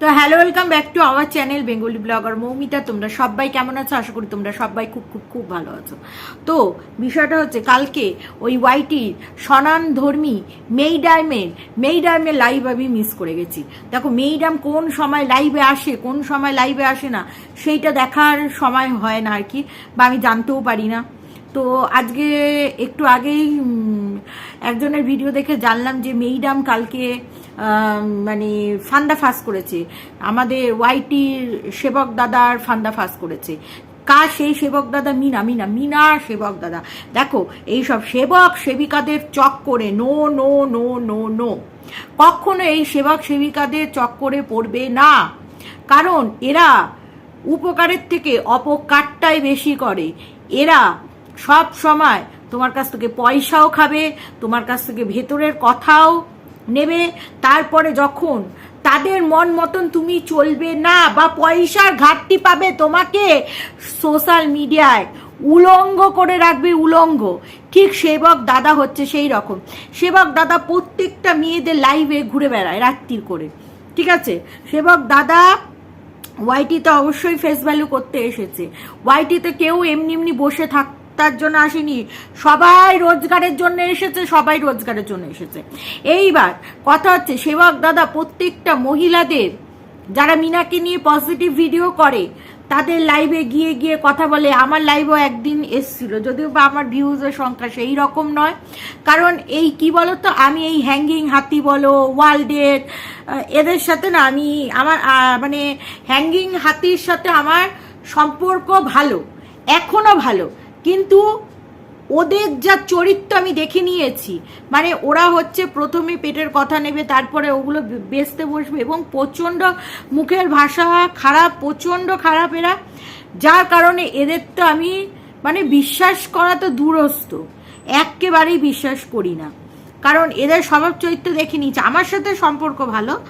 তো hello, welcome back to our channel Bengali blogger Moumita. তোমরা সবাই কেমন আছো? আশা করি তোমরা সবাই খুব খুব খুব ভালো আছো। তো বিষয়টা হচ্ছে, কালকে ওই ওয়াইটির সনান ধর্মী মেইডামের মেইডামের লাইভ আমি মিস করে গেছি। দেখো, মেইডাম কোন সময় লাইভে আসে, কোন সময় লাইভে আসে না, সেইটা দেখার সময় হয় না আর কি, বা আমি জানতেও পারি না। তো আজকে একটু আগেই একজনের ভিডিও দেখে জানলাম যে মেইডাম কালকে মানে ফান্ডা ফাঁস করেছে। আমাদের ওয়াইটির সেবক দাদার ফান্ডা ফাঁস করেছে। কার সেই সেবক দাদা? মিনা মিনা মিনা সেবক দাদা। দেখো, এইসব সেবক সেবিকাদের চক করে, no no no no no. কখনো এই সেবক সেবিকাদের চক্করে পড়বে না। কারণ এরা উপকারের থেকে অপকারটাই বেশি করে। এরা সব সময় তোমার কাছ থেকে পয়সাও খাবে, তোমার কাছ থেকে ভেতরের কথাও নেবে। তারপরে যখন তাদের মন মতন তুমি চলবে না বা পয়সার ঘাটতি পাবে, তোমাকে সোশ্যাল মিডিয়ায় উলঙ্গ করে রাখবে, উলঙ্গ। ঠিক সেবক দাদা হচ্ছে সেই রকম। সেবক দাদা প্রত্যেকটা মেয়েদের লাইভে ঘুরে বেড়ায় রাত্রির করে। ঠিক আছে? সেবক দাদা ওয়াইটিতে অবশ্যই ফেস ভ্যালু করতে এসেছে। ওয়াইটিতে কেউ এমনি এমনি বসে থাক তার জন্য আসেনি। সবাই রোজগারের জন্য এসেছে, সবাই রোজগারের জন্য এসেছে। এইবার কথা হচ্ছে, সেবক দাদা, প্রত্যেকটা মহিলাদের যারা মিনাকে নিয়ে পজিটিভ ভিডিও করে, তাদের লাইভে গিয়ে গিয়ে কথা বলে, আমার লাইভও একদিন এসছিল। যদিও বা আমার ভিউজের সংখ্যা সেই রকম নয়। কারণ এই কি বলতো, আমি এই হ্যাঙ্গিং হাতি বলো ওয়ার্ল্ডের এদের সাথে না আমি আমার মানে হ্যাঙ্গিং হাতির সাথে আমার সম্পর্ক ভালো, এখনও ভালো। কিন্তু ওদের যা চরিত্র আমি দেখে নিয়েছি মানে ওরা হচ্ছে প্রথমে পেটের কথা নেবে, তারপরে ওগুলো বে- বেচতে বসবে এবং প্রচণ্ড মুখের ভাষা খারাপ, প্রচণ্ড খারাপ এরা। যার কারণে এদের তো আমি মানে বিশ্বাস করা তো দূরস্থ একেবারেই বিশ্বাস করি না। কারণ এদের স্বভাব চরিত্র দেখে নিয়েছে। আমার সাথে সম্পর্ক ভালো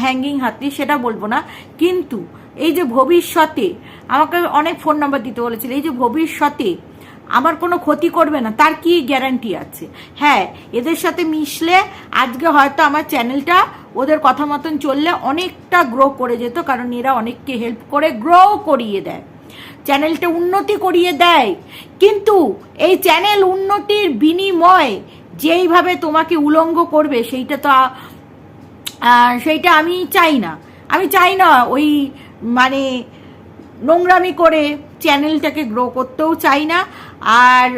হ্যাঙ্গিং হাতি, সেটা বলব না। কিন্তু এই যে ভবিষ্যতে, আমাকে অনেক ফোন নাম্বার দিতে বলেছিল, এই যে ভবিষ্যতে আমার কোনো ক্ষতি করবে না, তার কি গ্যারান্টি আছে? হ্যাঁ এদের সাথে মিশলে আজকে হয়তো আমার চ্যানেলটা ওদের কথা মতন চললে অনেকটা গ্রো করে যেত, কারণ এরা অনেককে হেল্প করে গ্রো করিয়ে দেয়। চ্যানেলটা উন্নতি করিয়ে দেয়। কিন্তু এই চ্যানেল উন্নতির বিনিময় যেইভাবে তোমাকে উলঙ্গ করবে, সেইটা তো সেইটা আমি চাই না। আমি চাই না ওই মানে নোংরামি করে চ্যানেলটাকে গ্রো করতেও চাই না। আর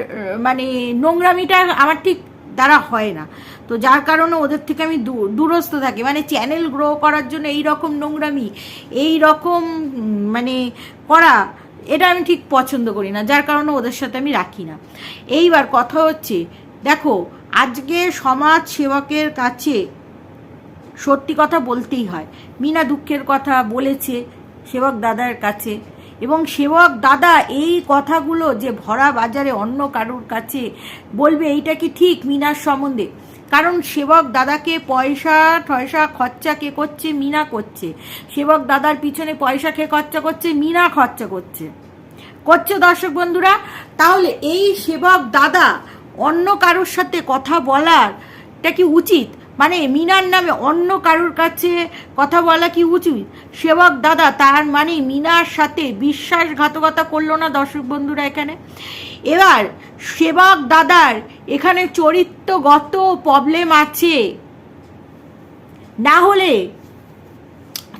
মানে নোংরামিটা আমার ঠিক দ্বারা হয় না। তো যার কারণে ওদের থেকে আমি দূরস্থ থাকি। মানে চ্যানেল গ্রো করার জন্য এই রকম নোংরামি, এই রকম মানে করা, এটা আমি ঠিক পছন্দ করি না। যার কারণে ওদের সাথে আমি রাখি না। এইবার কথা হচ্ছে, দেখো, আজকে সমাজ সেবকের কাছে সত্যি কথা বলতেই হয়। মিনা দুঃখের কথা বলেছে, সেবক দাদার কাছে। এবং সেবক দাদা, এই কথাগুলো যে ভরা বাজারে অন্য কারুর কাছে বলবে, এইটা কি ঠিক মিনার সম্বন্ধে? কারণ সেবক দাদাকে পয়সা ঠয়সা খরচা কে করছে, মিনা করছে। সেবক দাদার পিছনে পয়সা কে খরচা করছে, মিনা খরচা করছে। করছে দর্শক বন্ধুরা? তাহলে এই সেবক দাদা অন্য কারোর সাথে কথা বলার এটা কি উচিত? মানে মিনার নামে অন্য কারোর কাছে কথা বলা কি উচিত? সেবক দাদা তার মানে মিনার সাথে বিশ্বাসঘাতকতা করল না দর্শক বন্ধুরা এখানে? এবার সেবক দাদার এখানে চরিত্রগত প্রবলেম আছে। না হলে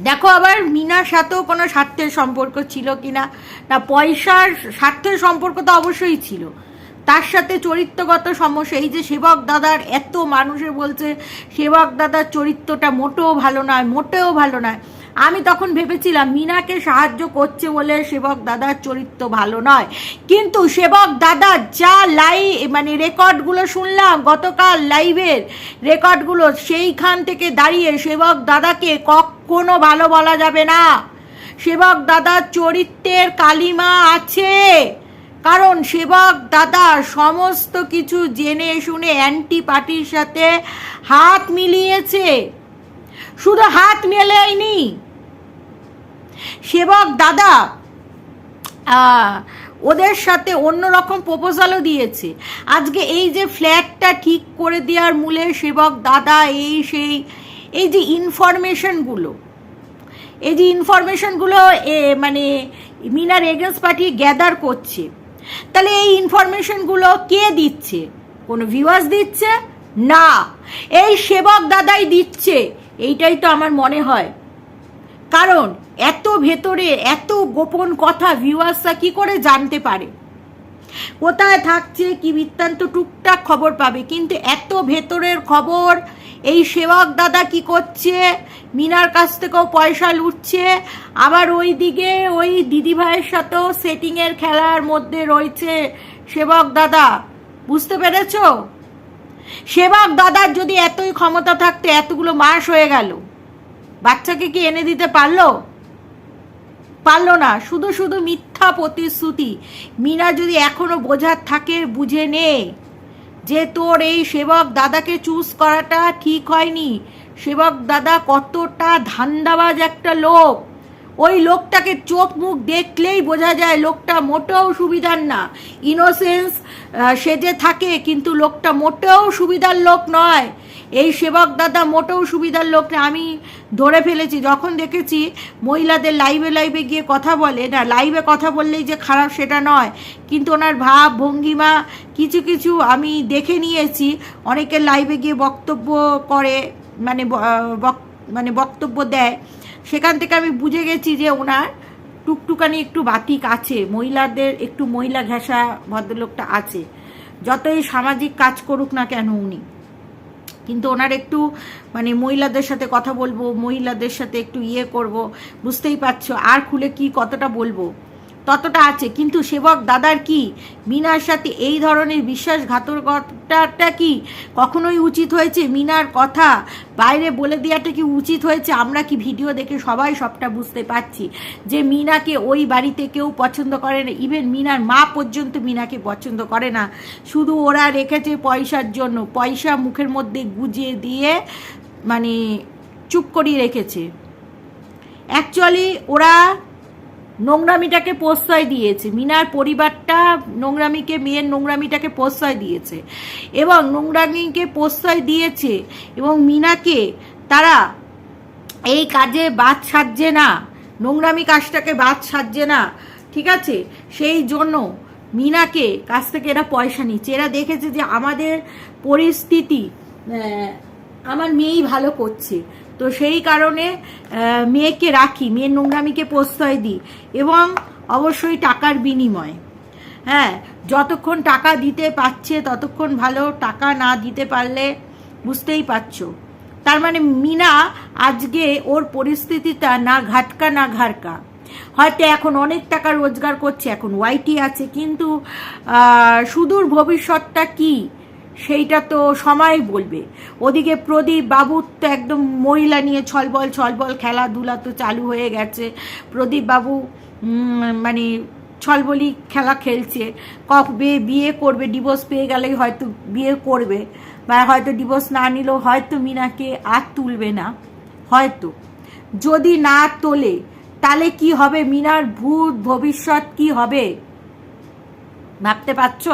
দেখো আবার মিনার সাথেও কোনো স্বার্থের সম্পর্ক ছিল কিনা? না, পয়সার স্বার্থের সম্পর্ক তো অবশ্যই ছিল। তার সাথে চরিত্রগত সমস্যা। এই যে সেবক দাদার এত মানুষে বলছে, সেবক দাদার চরিত্রটা মোটেও ভালো নয়, মোটেও ভালো নয়। আমি তখন ভেবেছিলাম, মিনাকে সাহায্য করছে বলে সেবক দাদার চরিত্র ভালো নয়। কিন্তু সেবক দাদা যা লাই মানে রেকর্ডগুলো শুনলাম, গতকাল লাইভের রেকর্ডগুলো, সেইখান থেকে দাঁড়িয়ে সেবক দাদাকে কখনো ভালো বলা যাবে না। সেবক দাদার চরিত্রের কালিমা আছে। কারণ সেবক দাদা সমস্ত কিছু জেনে শুনে অ্যান্টি পার্টির সাথে হাত মিলিয়েছে। শুধু হাত মেলেয়নি। সেবক দাদা ওদের সাথে অন্যরকম প্রপোজালও দিয়েছে। আজকে এই যে ফ্ল্যাটটা ঠিক করে দেওয়ার মূলে সেবক দাদা এই সেই, এই যে ইনফরমেশনগুলো এই যে ইনফরমেশনগুলো মানে মিনার এগেন্স্ট পার্টি গ্যাদার করছে। তাহলে এই ইনফরমেশনগুলো কে দিচ্ছে? কোনো ভিউয়ার্স দিচ্ছে? না। এই সেবক দাদাই দিচ্ছে। এইটাই তো আমার মনে হয়। কারণ এত ভেতরে এত গোপন কথা ভিউয়ার্সরা কি করে জানতে পারে? কোথায় থাকছে, কি বৃত্তান্ত টুকটাক খবর পাবে? কিন্তু এত ভেতরের খবর এই সেবক দাদা কি করছে? মিনার কাছ থেকেও পয়সা লুটছে। আবার ওই দিকে ওই দিদিভাইয়ের সাথেও সেটিংয়ের খেলার মধ্যে রয়েছে সেবক দাদা। বুঝতে পেরেছ? সেবক দাদার যদি এতই ক্ষমতা থাকতো, এতগুলো মাস হয়ে গেল। বাচ্চাকে কি এনে দিতে পারল? পারল না। শুধু শুধু মিথ্যা প্রতিশ্রুতি। মিনা যদি এখনও বোঝার থাকে, বুঝে নে। যে তোর এই সেবক দাদাকে চুজ করাটা ঠিক হয়নি। সেবক দাদা কতটা ধান্দাবাজ একটা লোক। ওই লোকটাকে চোখ মুখ দেখলেই বোঝা যায় লোকটা মোটেও সুবিধার না। ইনোসেন্স সেজে থাকে, কিন্তু লোকটা মোটেও সুবিধার লোক নয়। এই সেবক দাদা মোটেও সুবিধার লোক না। আমি ধরে ফেলেছি, যখন দেখেছি মহিলাদের লাইভে লাইভে গিয়ে কথা বলে, না লাইভে কথা বললেই যে খারাপ সেটা নয়, কিন্তু ওনার ভাব, ভঙ্গিমা কিছু কিছু আমি দেখে নিয়েছি। অনেকে লাইভে গিয়ে বক্তব্য করে মানে মানে বক্তব্য দেয়। সেখান থেকে আমি বুঝে গেছি যে ওনার টুকটুকানি একটু বাতিক আছে, মহিলাদের একটু মহিলা ঘেঁষা ভদ্রলোকটা আছে। যতই সামাজিক কাজ করুক না কেন উনি। কিন্তু ওনার একটু মানে মহিলাদের সাথে কথা বলব, মহিলাদের সাথে একটু ইয়ে করব, বুঝতেই পারছ আর খুলে কি কতটা বলব। ততটা আছে। কিন্তু সেবক দাদার কি? মিনার সাথে এই ধরনের বিশ্বাসঘাতকতাটা কি কখনোই উচিত হয়েছে? মিনার কথা বাইরে বলে দেওয়াটা কি উচিত হয়েছে? আমরা কি ভিডিও দেখে সবাই সবটা বুঝতে পারছি যে মিনাকে ওই বাড়িতে কেউ পছন্দ করে না। ইভেন মিনার মা পর্যন্ত মিনাকে পছন্দ করে না। শুধু ওরা রেখেছে পয়সার জন্য। পয়সা মুখের মধ্যে গুজে দিয়ে মানে চুপ করিয়ে রেখেছে। অ্যাকচুয়ালি ওরা নোংরামিটাকে প্রশ্রয় দিয়েছে। মিনার পরিবারটা নোংরামিকে, মেয়ের নোংরামিটাকে প্রশ্রয় দিয়েছে। এবং নোংরামিকে প্রশ্রয় দিয়েছে এবং মিনাকে, তারা এই কাজে বাদ সাজছে না। নোংরামি কাজটাকে বাদ সাজছে না। ঠিক আছে? সেই জন্য মিনাকে কাছ থেকে এরা পয়সা নিচ্ছে। এরা দেখেছে যে আমাদের পরিস্থিতি আমার মেয়েই ভালো করছে। তো সেই কারণে মেয়েকে রাখি, মেয়ের নোংরামিকে প্রশ্রয় দিই এবং অবশ্যই টাকার বিনিময়। হ্যাঁ যতক্ষণ টাকা দিতে পারছে, ততক্ষণ ভালো টাকা না দিতে পারলে বুঝতেই পারছ। তার মানে মিনা আজকে ওর পরিস্থিতিটা না ঘাটকা, না ঘাড়কা। হয়তো এখন অনেক টাকা রোজগার করছে, এখন ওয়াইটি আছে, কিন্তু সুদূর ভবিষ্যৎটা কি? সেইটা তো সময় বলবে। ওদিকে প্রদীপ বাবুর তো একদম মহিলা নিয়ে ছলবল ছলবল খেলাধুলা তো চালু হয়ে গেছে। প্রদীপ বাবু মানে ছলবলি খেলা খেলছে। কবে বিয়ে করবে ডিভোর্স পেয়ে গেলেই হয়তো বিয়ে করবে। বা হয়তো ডিভোর্স না নিলেও হয়তো মিনাকে আর তুলবে না। হয়তো। যদি না তোলে, তাহলে কি হবে? মিনার ভূত ভবিষ্যৎ কি হবে? ভাবতে পারছ?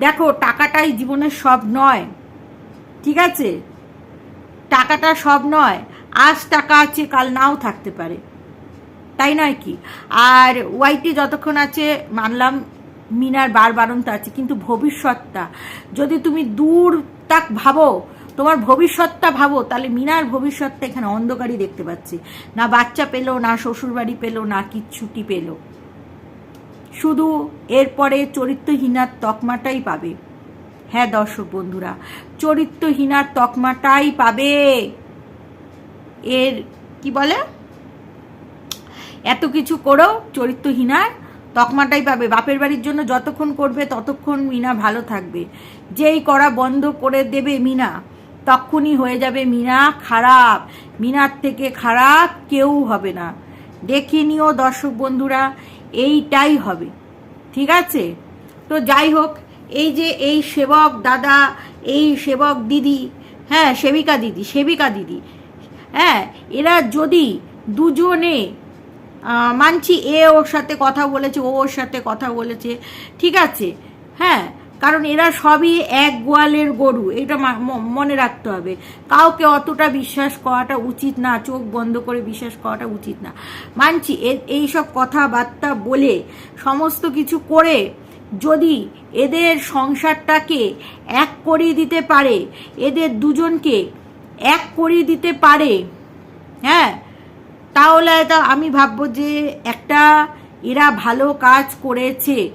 দেখো, টাকাটাই জীবনের সব নয়। ঠিক আছে? টাকাটা সব নয়। আজ টাকা আছে, কাল নাও থাকতে পারে। তাই নয় কি? আর ওয়াইটি যতক্ষণ আছে, মানলাম মিনার বার বারণতা আছে, কিন্তু ভবিষ্যৎটা, যদি তুমি দূর তাক ভাবো, তোমার ভবিষ্যৎটা ভাবো, তাহলে মিনার ভবিষ্যৎটা এখানে অন্ধকারই দেখতে পাচ্ছি। না বাচ্চা পেল, না শ্বশুরবাড়ি পেল, না কিচ্ছুটি পেল। শুধু এরপরে চরিত্রহীনার তকমাটাই পাবে। হ্যাঁ দর্শক বন্ধুরা, চরিত্রহীনার তকমাটাই পাবে। এর কি বলে? এত কিছু করেও চরিত্রহীনার তকমাটাই পাবে। বাপের বাড়ির জন্য যতক্ষণ করবে, ততক্ষণ মিনা ভালো থাকবে। যেই করা বন্ধ করে দেবে মিনা তখনই হয়ে যাবে মিনা খারাপ। মিনার থেকে খারাপ কেউ হবে না। দেখে নিও দর্শক বন্ধুরা এইটাই হবে। ঠিক আছে? তো যাই হোক, এই যে এই সেবক দাদা, এই সেবক দিদি হ্যাঁ সেবিকা দিদি সেবিকা দিদি হ্যাঁ এরা যদি দুজনে মানছি এ ওর সাথে কথা বলেছে, ও ওর সাথে কথা বলেছে, ঠিক আছে? হ্যাঁ কারণ এরা সবই এক গোয়ালের গরু, এটা মনে রাখতে হবে। কাউকে অতটা বিশ্বাস করাটা উচিত না, চোখ বন্ধ করে বিশ্বাস করাটা উচিত না। মানছি, এ- এইসব কথাবার্তা বলে সমস্ত কিছু করে যদি এদের সংসারটাকে এক করিয়ে দিতে পারে, এদের দুজনকে এক করিয়ে দিতে পারে হ্যাঁ? তাহলে তা আমি ভাববো যে একটা এরা ভালো কাজ করেছে।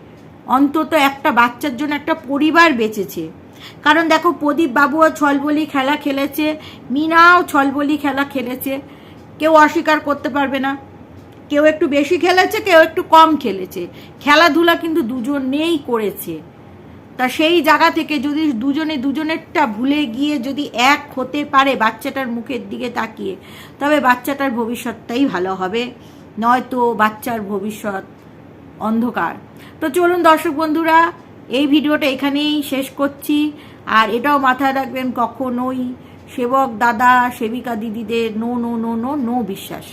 অন্তত একটা বাচ্চার জন্য একটা পরিবার বেঁচেছে। কারণ দেখো প্রদীপ বাবুও ছলবলি খেলা খেলেছে মিনাও ছলবলি খেলা খেলেছে। কেউ অস্বীকার করতে পারবে না। কেউ একটু বেশি খেলেছে, কেউ একটু কম খেলেছে। খেলাধুলা কিন্তু দুজনেই করেছে। তা সেই জায়গা থেকে যদি দুজনে দুজনেরটা ভুলে গিয়ে যদি এক হতে পারে বাচ্চাটার মুখের দিকে তাকিয়ে, তবে বাচ্চাটার ভবিষ্যৎটাই ভালো হবে। নয়তো বাচ্চার ভবিষ্যৎ অন্ধকার। তো চলুন দর্শক বন্ধুরা, এই ভিডিওটা এখানেই শেষ করছি। আর এটাও মাথায় রাখবেন, কখনোই সেবক দাদা, সেবিকা দিদিদের no no no no no বিশ্বাস।